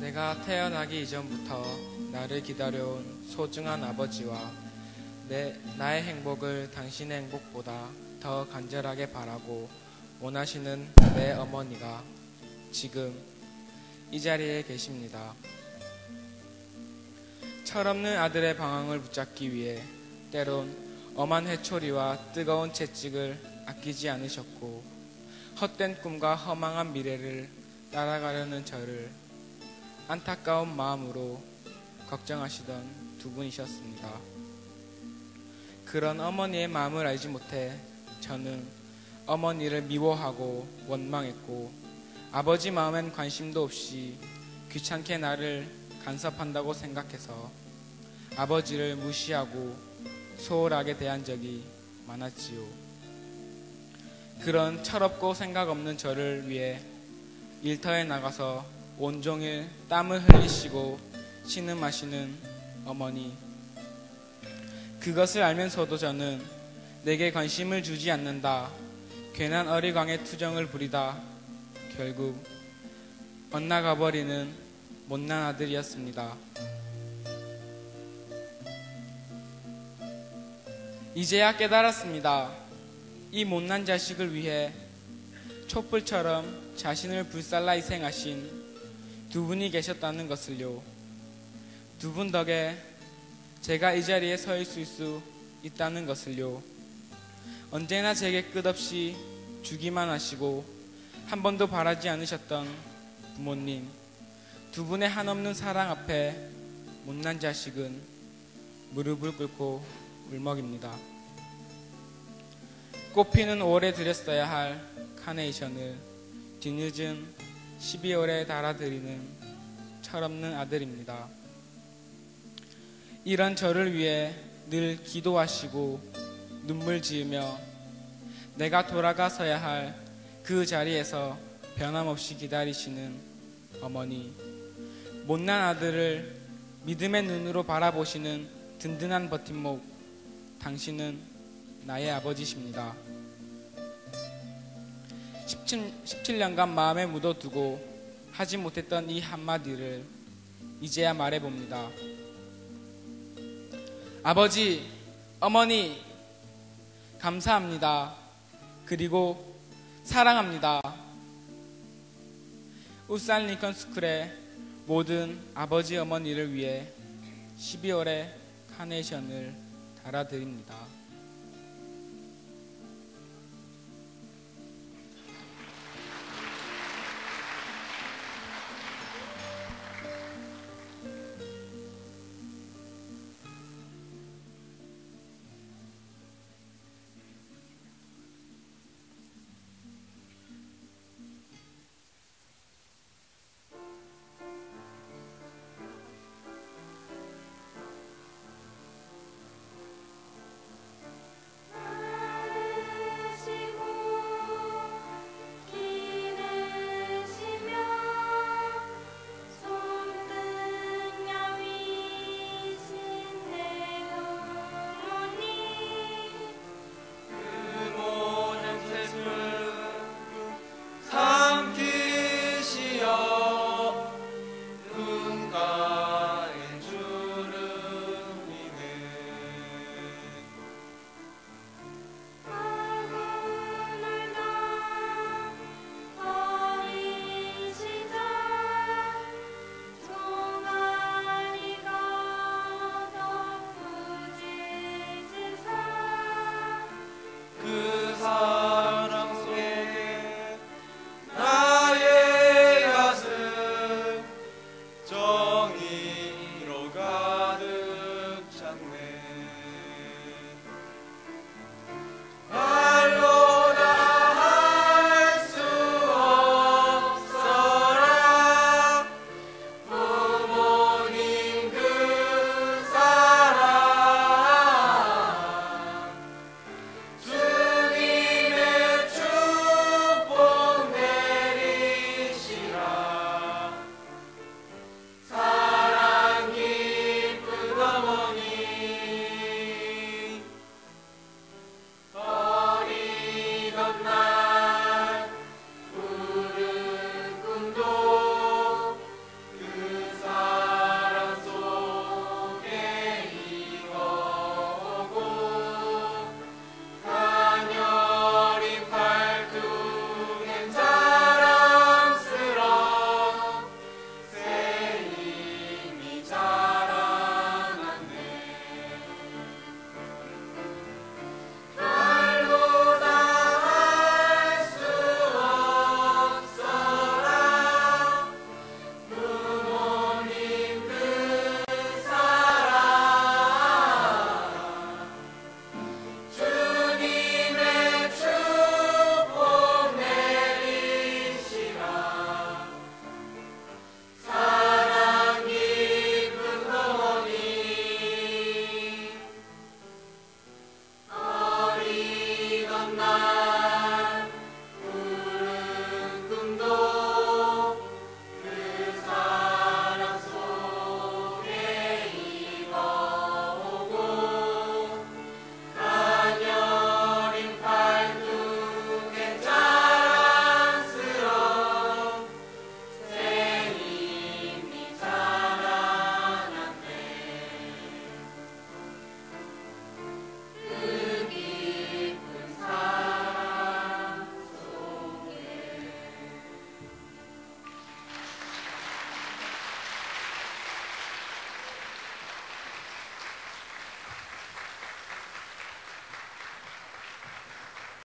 내가 태어나기 이전부터 나를 기다려온 소중한 아버지와 내, 나의 행복을 당신의 행복보다 더 간절하게 바라고 원하시는 내 어머니가 지금 이 자리에 계십니다. 철없는 아들의 방황을 붙잡기 위해 때론 엄한 회초리와 뜨거운 채찍을 아끼지 않으셨고 헛된 꿈과 허망한 미래를 따라가려는 저를 안타까운 마음으로 걱정하시던 두 분이셨습니다. 그런 어머니의 마음을 알지 못해 저는 어머니를 미워하고 원망했고 아버지 마음엔 관심도 없이 귀찮게 나를 간섭한다고 생각해서 아버지를 무시하고 소홀하게 대한 적이 많았지요. 그런 철없고 생각 없는 저를 위해 일터에 나가서 온종일 땀을 흘리시고 신음하시는 어머니. 그것을 알면서도 저는 내게 관심을 주지 않는다. 괜한 어리광의 투정을 부리다. 결국 엇나가 버리는 못난 아들이었습니다. 이제야 깨달았습니다. 이 못난 자식을 위해 촛불처럼 자신을 불살라 희생하신 두 분이 계셨다는 것을요. 두 분 덕에 제가 이 자리에 서 있을 수 있다는 것을요. 언제나 제게 끝없이 주기만 하시고 한 번도 바라지 않으셨던 부모님. 두 분의 한없는 사랑 앞에 못난 자식은 무릎을 꿇고 울먹입니다. 꽃피는 5월에 드렸어야 할 카네이션을 뒤늦은 12월에 달아드리는 철없는 아들입니다. 이런 저를 위해 늘 기도하시고 눈물 지으며 내가 돌아가서야 할 그 자리에서 변함없이 기다리시는 어머니. 못난 아들을 믿음의 눈으로 바라보시는 든든한 버팀목. 당신은 나의 아버지십니다. 17, 17 년간 마음에 묻어두고 하지 못했던 이 한마디를 이제야 말해봅니다. 아버지, 어머니, 감사합니다. 그리고 사랑합니다. 울산 링컨 스쿨의 모든 아버지, 어머니를 위해 12월에 카네이션을 달아드립니다.